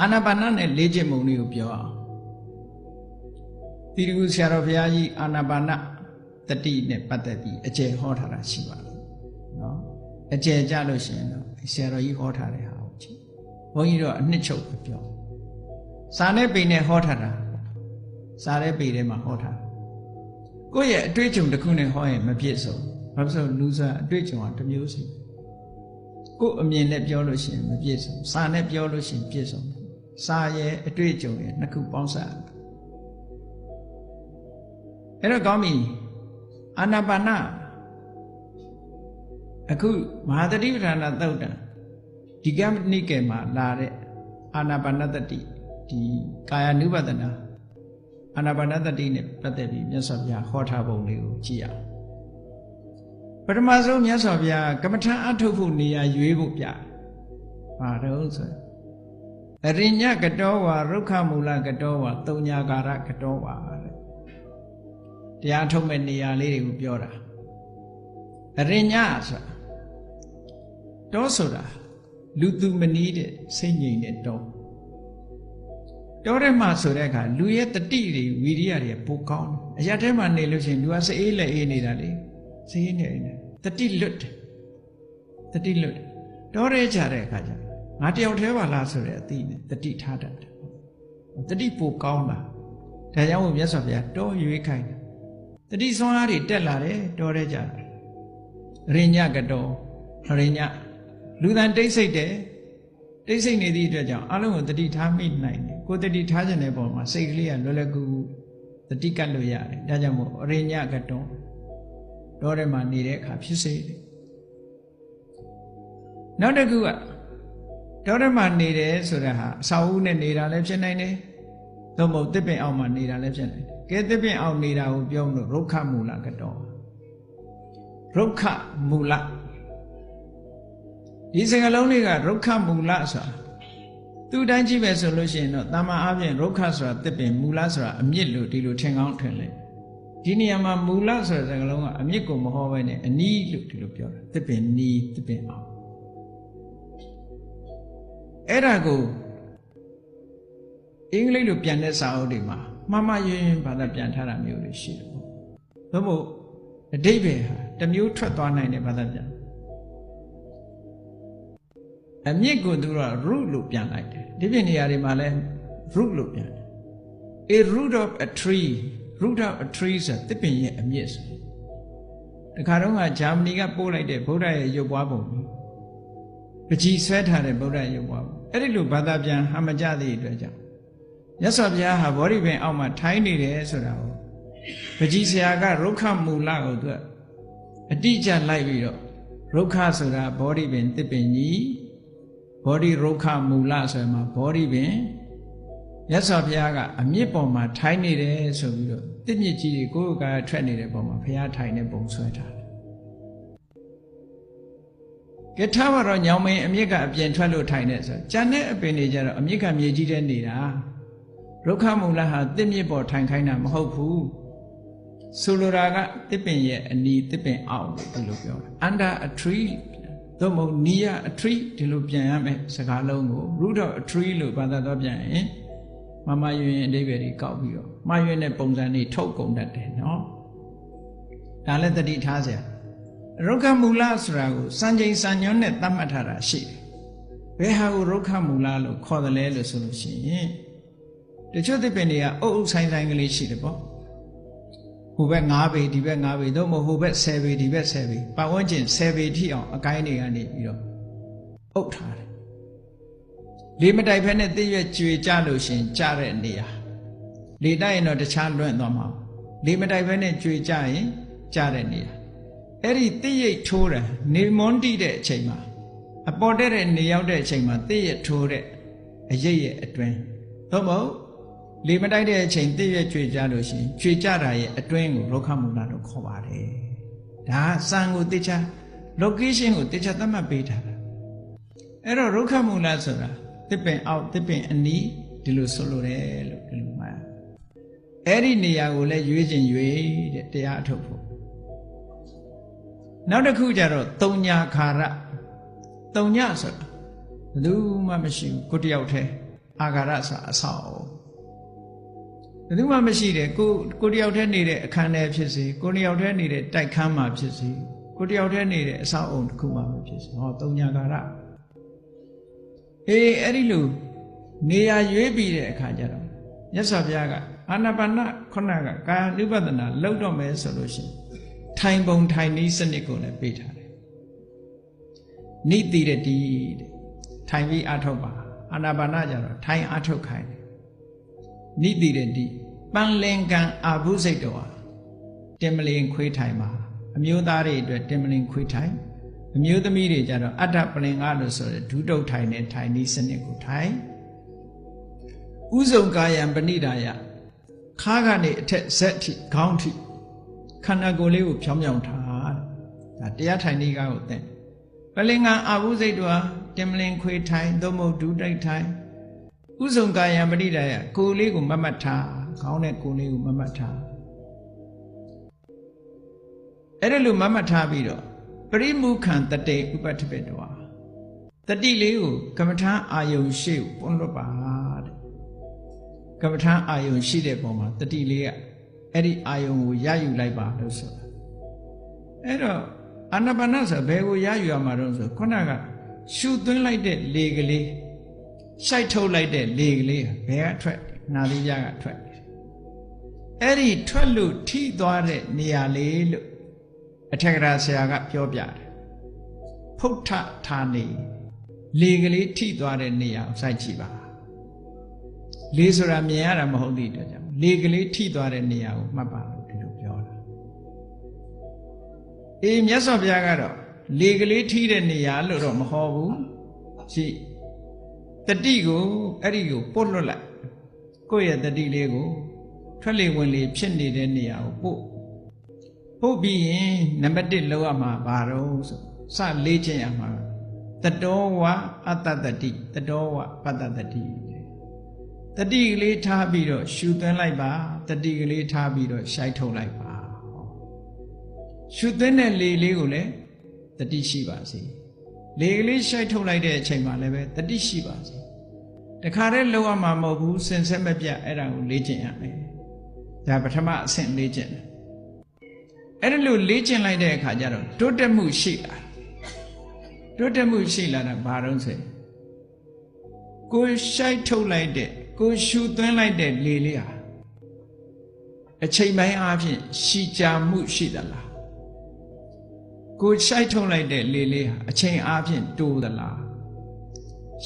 အာနာပါနနဲ့လေ့ကျင့်ပုံလေးကိုပြောအောင်တိရကုဆရာတော်ဘုရားကြီးအာနာပါနတတိနဲ့ပတ်သက်ပြီးအကျယ်ဟောထားတာရှိပါတယ်နော်အကျယ်ကြလို့ရှိရင်တော့ဆရာတော်ကြီးဟောထားတဲ့ဟာကိုကြည့်ဘုန်းကြီးတော့အနှစ်ချုပ်ပဲပြောစာနဲ့ပိန်နဲ့ဟောထားတာစာနဲ့ပိန်ထဲမှာဟောထားတာကိုယ့်ရဲ့အတွေ့အကြုံတစ်ခုနဲ့ဟောရင်မပြည့်စုံဘာလို့ဆိုလူစားအတွေ့အကြုံကတစ်မျိုးစီကိုယ့်အမြင်နဲ့ပြောလို့ရှိရင်မပြည့်စုံစာနဲ့ပြောလို့ရှိရင်ပြည့်စုံ စာရဲ့အတွေ့အကြုံရဲ့နှစ်ခုပေါင်းစပ်အဲ့တော့ကောင်းပြီအာနာပါနအခုမဟာတတိပဋ္ဌာနာသုတ်တံဒီကမ္မနိကေမှာလာတဲ့အာနာပါနတတိဒီကာယ ानु ဘဒနာအာနာပါနတတိနဲ့ပတ်သက်ပြီးမြတ်စွာဘုရားဟောထားပုံလေးကိုကြည့်ရအောင်ပထမဆုံးမြတ်စွာဘုရားကမ္မထံအထုတ်ဖို့နေရာရွေးဖို့ပြပါတော့ဆို အရိညကတောဝါရုခမူလကတောဝါတုံညာကာရကတောဝါတဲ့တရားထုတ်မဲ့နေရာလေးတွေကိုပြောတာအရိညဆိုတာတောဆိုတာလူသူမနီးတဲ့စိတ်ငြိမ်တဲ့တောတောထဲမှာဆိုတဲ့အခါလူရဲ့တတိတွေဝီရိယတွေပိုကောင်းတယ်အရာထဲမှာနေလို့ရှိရင်လူကစအေးလက်အေးနေတာလေစအေးနေနေတတိလွတ်တယ်တတိလွတ်တယ်တောရဲကြတဲ့အခါကျ ငါတယောက်တည်းပါလားဆိုတဲ့အသိနဲ့တတိထားတတ်တယ်တတိပိုကောင်းလာဒါကြောင့်မို့မြတ်စွာဘုရားတောရွေးခိုင်းတယ်တတိဆွမ်းအားတွေတက်လာတယ်တောရဲကြတယ်ရိညကတောရိညလူတန်တိတ်ဆိတ်တယ်တိတ်ဆိတ်နေသည့်အတွက်ကြောင့်အလုံးကိုတတိထားမိနိုင်တယ်ကိုတတိထားခြင်းတဲ့ပုံမှာစိတ်ကလေးကလွယ်လွယ်ကူကူတတိကတ်လို့ရတယ်ဒါကြောင့်မို့ရိညကတောတော့ထဲမှာနေတဲ့အခါဖြစ်စေတယ်နောက်တစ်ခုက တော့ထဲမှာနေတယ်ဆိုတာဟာအစာအုပ်နဲ့နေတာလည်းဖြစ်နိုင်တယ်သို့မဟုတ်တစ်ပင်အောက်မှာနေတာလည်းဖြစ်နိုင်တယ်ကဲတစ်ပင်အောက်နေတာကိုပြောလို့ရုက္ခမူလကတောရုက္ခမူလဒီစကားလုံးလေးကရုက္ခမူလဆိုတာသူတိုင်းကြည့်ပဲဆိုလို့ရှိရင်တော့တာမန်အပြင်ရုက္ခဆိုတာတစ်ပင်မူလဆိုတာအမြင့်လို့ဒီလိုထင်ကောင်းထင်လိုက်ဒီနေရာမှာမူလဆိုတဲ့စကားလုံးကအမြင့်ကိုမဟောဘဲနဲ့အနီးလို့ဒီလိုပြောတာတစ်ပင်နီးတစ်ပင်အောင် အဲ့ဒါကိုအင်္ဂလိပ်လိုပြန်တဲ့စာအုပ်တွေမှာမှားမှားယွင်းယွင်းဘာသာပြန်ထားတာမျိုးတွေရှိတယ်ပေါ့။သို့မဟုတ်အတိတ်ပဲဟာတစ်မျိုးထွက်သွားနိုင်တဲ့ဘာသာပြန်အမြင့်ကိုသူက root လို့ပြန်လိုက်တယ်ဒီပြင်နေရာတွေမှာလဲ root လို့ပြန်တယ် a root of a tree root of a tree ဆိုတစ်ပင်ရဲ့အမြင့်ဆိုတခါတော့ကဂျာမနီကပို့လိုက်တဲ့ဗုဒ္ဓရဲ့ရုပ်ပွားပုံပကြီးဆွဲထားတဲ့ဗုဒ္ဓရုပ်ပွားပုံ အဲ့ဒီလိုဘာသာပြန်ဟမကြသည့်အတွက်ကြောင့်မြတ်စွာဘုရားဟာဗောဓိပင်အောက်မှာထိုင်းနေတယ်ဆိုတာကိုပကြီးဆရာကရုက္ခမူလကိုသူအတိအကျလိုက်ပြီးတော့ရုက္ခဆိုတာဗောဓိပင်တစ်ပင်ကြီးဘောဓိရုက္ခမူလဆိုရင်မှာဘောဓိပင်မြတ်စွာဘုရားကအမြင့်ပေါ်မှာထိုင်နေတယ်ဆိုပြီးတော့တစ်မြစ်ကြီးတွေကိုယ်ကထွက်နေတဲ့ပုံမှာဘုရားထိုင်နေပုံဆွဲထား ကထားပါတော့ညောင်မင်းအမြင့်ကအပြင်ထွက်လို့ထိုင်နေဆိုကြံတဲ့အပင်တွေကြတော့အမြင့်ကမြေကြီးတဲ့နေတာရုက္ခမူလဟာတစ်မြစ်ပေါ်ထိုင်ခိုင်းတာမဟုတ်ဘူးဆိုလိုတာကတစ်ပင်ရဲ့အနီးတစ်ပင်အောက်လို့ဒီလိုပြောတာ under a tree သို့မဟုတ် near a tree ဒီလိုပြန်ရမယ်စကားလုံးကို root of a tree လို့ဘာသာတော့ပြန်ရင်မမယွင်အဓိပ္ပာယ်ကြီးကောက်ပြီးတော့မှားယွင်းတဲ့ပုံစံတွေထုတ်ကုန်တတ်တယ်နော်ဒါလည်းတတိထားစရာ ရုက္ခမူလဆိုတာကိုစံချိန်စံညွန်းနဲ့သတ်မှတ်ထားတာရှိတယ်ဘယ်ဟာကိုရုက္ခမူလလို့ခေါ်တယ်လဲလို့ဆိုလို့ရှိရင်တချို့သစ်ပင်တွေကအုပ်အုပ်ဆိုင်ဆိုင်ကလေးရှိတယ်ပေါ့ဟိုဘက်9ပေဒီဘက်9ပေသို့မဟုတ်ဟိုဘက်10ပေဒီဘက်10ပေပတ်ဝန်းကျင်10ပေထိအောင်အကိုင်းတွေကနေပြီးတော့အုပ်ထားတယ်လေမတိုက်ဖက်နဲ့တည့်ရွက်ကြွေကြလို့ရှင်ကြတဲ့နေရာလေတိုက်ရင်တော့တခြားလွင့်သွားမှာလေမတိုက်ဖက်နဲ့ကြွေကြရင်ကြတဲ့နေရာ အဲ့ဒီတည့်ရိတ်ထိုးတယ်နေမွန်တိတဲ့အချိန်မှာအပေါ်တက်တဲ့နေရောက်တဲ့အချိန်မှာတည့်ရထိုးတဲ့အရိပ်ရဲ့အတွင်းသို့မဟုတ်လေမတိုက်တဲ့အချိန်တည့်ရွက်ကြွေကြလို့ရှိရင်ကြွေကြတာရဲ့အတွင်းကိုလောကမူလလို့ခေါ်ပါတယ်ဒါစံကိုတေချာ location ကိုတေချာသတ်မှတ်ပေးထားတာအဲ့တော့ရုက္ခမူလဆိုတာတစ်ပင်အောက်တစ်ပင်အနီးဒီလိုဆိုလိုတယ်လို့ဒီလိုမှအဲ့ဒီနေရာကိုလည်းရွေးခြင်းရွေးတဲ့တရားအထုတ်ဖို့ နောက်တစ်ခုကျတော့တုံညာခါရတုံညဆိုတာဘယ်သူမှမရှိဘူးကိုတယောက်တည်းအာဃာရဆိုအဆောက်အအုံဘယ်သူမှမရှိတယ်ကိုကိုတယောက်တည်းနေတဲ့အခန်းထဲဖြစ်စေကိုတယောက်တည်းနေတဲ့တိုက်ခန်းမှာဖြစ်စေကိုတယောက်တည်းနေတဲ့အဆောက်အုံတစ်ခုမှမဖြစ်စေဟောသုံးညာကာရအေးအဲ့ဒီလိုနေရာရွေးပြီးတဲ့အခါကျတော့မြတ်စွာဘုရားကအာနာပါနခုနကကာယ ानु ပဒနာလောက်တော့မယ်ဆိုလို့ရှိရင် ထိုင်ပုံထိုင်နည်းစနစ်ကိုလည်းပေးထားတယ်နိတိရတိတဲ့ထိုင်ပြီးအထောက်ပါအာနာပါနကြတော့ထိုင်အထောက်ခိုင်းတယ်နိတိရတိပန်လင်ကံအာဘုစိတ်တော်ဟာတင်မလင်ခွေးထိုင်ပါအမျိုးသားတွေအတွက်တင်မလင်ခွေးထိုင်အမျိုးသမီးတွေကြတော့အတ္တပလင်္ဂလို့ဆိုတဲ့ဒုတုတ်ထိုင်နဲ့ထိုင်နည်းစနစ်ကိုထိုင်ဥဇုံကာယံပဏိဒါယခါးကနေအထက်ဇက်ထိခေါင်းထိ ခန္ဓာကိုယ်လေးကိုဖြောင်းဖြောင်းထားတဲ့ဒါတရားထိုင်နည်းကားကိုသင်ပလင်္ဂအာဘုစိတ်တော်ဟာတင်မလင်ခွေးထိုင်သို့မဟုတ်ဒုတိတ်ထိုင်ဥဇုံကာယံပဏိဒါယကိုယ်လေးကိုမတ်မတ်ထားခေါင်းနဲ့ကိုယ်လေးကိုမတ်မတ်ထားအဲ့ဒါလိုမတ်မတ်ထားပြီးတော့ပရိမုခံတတေဥပတ္ထပေတောတတိလေးကိုကမ္မထာအာယုံရှိကိုပွန်းလွတ်ပါတဲ့ကမ္မထာအာယုံရှိတဲ့ပုံမှာတတိလေးက အဲ့ဒီအာယုံကိုရယူလိုက်ပါလို့ဆိုတာအဲ့တော့အာနာပါနဆိုဘယ်ကိုရယူရမှာတော့ဆိုခုနကရှုသွင်းလိုက်တဲ့လေကလေးရှိုက်ထုတ်လိုက်တဲ့လေကလေးဘယ်ကထွက်နာသီးပြားကထွက်အဲ့ဒီထွက်လို့ထိသွားတဲ့နေရာလေးလို့အထက်ကရာဆရာကပြောပြတယ်ဖုဋ္ဌဌာနေလေကလေးထိသွားတဲ့နေရာကိုစိုက်ကြည့်ပါ လေဆိုတာမြင်ရတာမဟုတ်သည့်အတွက်ကြောင့်လေကလေးထိသွားတဲ့နေရာကိုမှတ်ပါလို့ဒီလိုပြောတာအေးမြတ်စွာဘုရားကတော့လေကလေးထိတဲ့နေရာလို့တော့မဟောဘူးရှိတတိကိုအဲ့ဒီကိုပုတ်လွတ်လိုက်ကိုယ့်ရဲ့တတိလေးကိုထွက်လေဝင်လေဖြစ်နေတဲ့နေရာကိုပုတ်ပုတ်ပြီးရင်နံပါတ်1လောက်ရမှာဘာတော့ဆိုစလေးခြင်းရမှာတတောဝအတ္တတတိတတောဝပတ္တတတိ တတိကလေးထားပြီးတော့ရှူသွင်းလိုက်ပါတတိကလေးထားပြီးတော့ရှိုက်ထုတ်လိုက်ပါရှူသွင်းတဲ့လေလေးကိုလည်းတတိရှိပါစေလေကလေးရှိုက်ထုတ်လိုက်တဲ့အချိန်မှာလည်းပဲတတိရှိပါစေတခါတည်းလောက်ရမှာမဟုတ်ဘူးစင်ဆက်မပြတ်အဲ့ဒါကိုလေ့ကျင့်ရမယ်ဒါပထမအဆင့်လေ့ကျင့်တယ်အဲ့ဒါလို့လေ့ကျင့်လိုက်တဲ့အခါကျတော့တိုးတက်မှုရှိလာတိုးတက်မှုရှိလာတာဘာလို့ဆိုကိုရှိုက်ထုတ်လိုက်တဲ့ ကိုရှူသွင်းလိုက်တဲ့လေလေးဟာအချိန်ပိုင်းအားဖြင့်ရှီကြာမှုရှိသလားကိုရှိုက်ထုတ်လိုက်တဲ့လေလေးဟာအချိန်အားဖြင့်တိုးသလား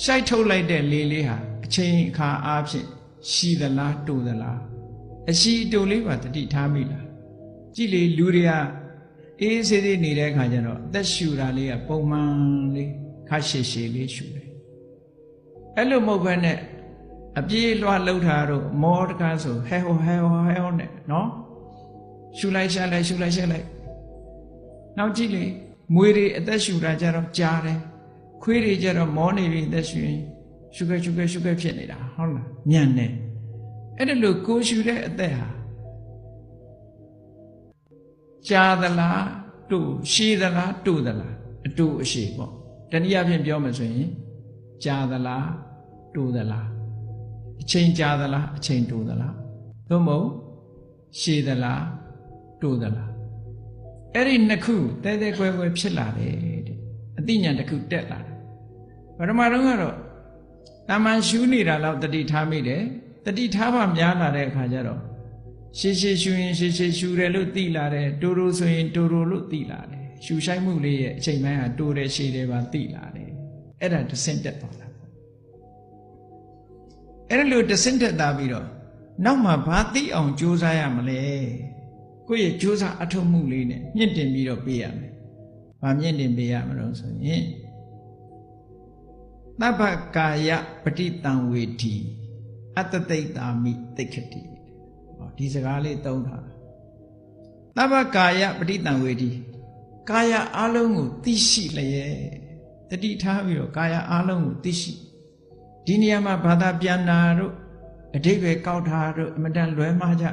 ရှိုက်ထုတ်လိုက်တဲ့လေလေးဟာအချိန်အခါအားဖြင့်ရှီသလားတိုးသလားအရှိတိုးလေးပါတတိထားမိလားကြည့်လေလူတွေကအေးဆေးသေးနေတဲ့အခါကျတော့အသက်ရှူတာလေးကပုံမှန်လေးခါရှည်ရှည်လေးရှူတယ်အဲ့လိုမဟုတ်ဘဲနဲ့ အပြေးလွှားလှုပ်တာတော့မောတကားဆိုဟဲဟိုဟဲဟိုဟဲဟိုနဲ့နော်ရှူလိုက်ရှာလိုက်ရှူလိုက်ရှာလိုက်နောက်ကြည့်လေမွေတွေအသက်ရှူတာကြတော့ကြားတယ်ခွေးတွေကြတော့မောနေပြီအသက်ရှူရင်ရှူခဲ့ရှူခဲ့ရှူခဲ့ဖြစ်နေတာဟုတ်လားညံ့နေအဲ့ဒါလို့ကိုရှူတဲ့အသက်ဟာကြားသလားတို့ရှည်သလားတို့သလားအတူအရှိပေါ့တနည်းအားဖြင့်ပြောမှဆိုရင်ကြားသလားတို့သလား အချိန်ကြာသလားအချိန်တိုသလားသို့မဟုတ်ရှည်သလားတိုသလားအဲ့ဒီနှစ်ခုတဲတဲကွဲကွဲဖြစ်လာတယ်တဲ့အသိဉာဏ်တစ်ခုတက်လာတယ်ပထမတော့ကတော့တာမန်ရှူးနေတာတော့တတိထားမိတယ်တတိထားမှများလာတဲ့အခါကျတော့ရှေးရှေးရှူရင်ရှေးရှေးရှူတယ်လို့သိလာတယ်တိုးတိုးဆိုရင်တိုးတိုးလို့သိလာတယ်ရှူဆိုင်မှုလေးရဲ့အချိန်ပိုင်းဟာတိုးတယ်ရှည်တယ်ပါသိလာတယ်အဲ့ဒါတဆင့်တက်သွား တာအဲ့လိုတဆင့်တက်သားပြီးတော့နောက်မှဘာသိအောင်ကြိုးစားရမလဲကိုယ့်ရဲ့ကြိုးစားအထောက်မှုလေးနဲ့မြင့်တင်ပြီးတော့ပေးရမယ်ဘာမြင့်တင်ပေးရမလို့ဆိုရင်သဗ္ဗကာယပฏิတံဝေတီအတ္တသိတာမိသိခတိဟောဒီစကားလေးသုံးထားသဗ္ဗကာယပฏิတံဝေတီကာယအလုံးကိုသိရှိလျက်တတိထားပြီးတော့ကာယအလုံးကိုသိရှိ ဒီနေရာမှာဘာသာပြန်နာတို့အတိတ်ပဲကောက်ထားတို့အမတန်လွဲမှားကြ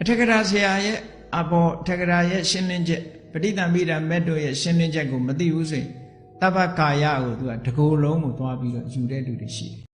အထက်ကရာဆရာရဲ့အဘောအထက်ကရာရဲ့ရှင်းလင်းချက်ပဋိသင်္မိတာမက်တို့ရဲ့ရှင်းလင်းချက်ကိုမသိဘူးဆိုရင်တပ္ပကာယကိုသူကတကူလုံးကိုသွားပြီးတော့ယူတဲ့လူတွေရှိတယ်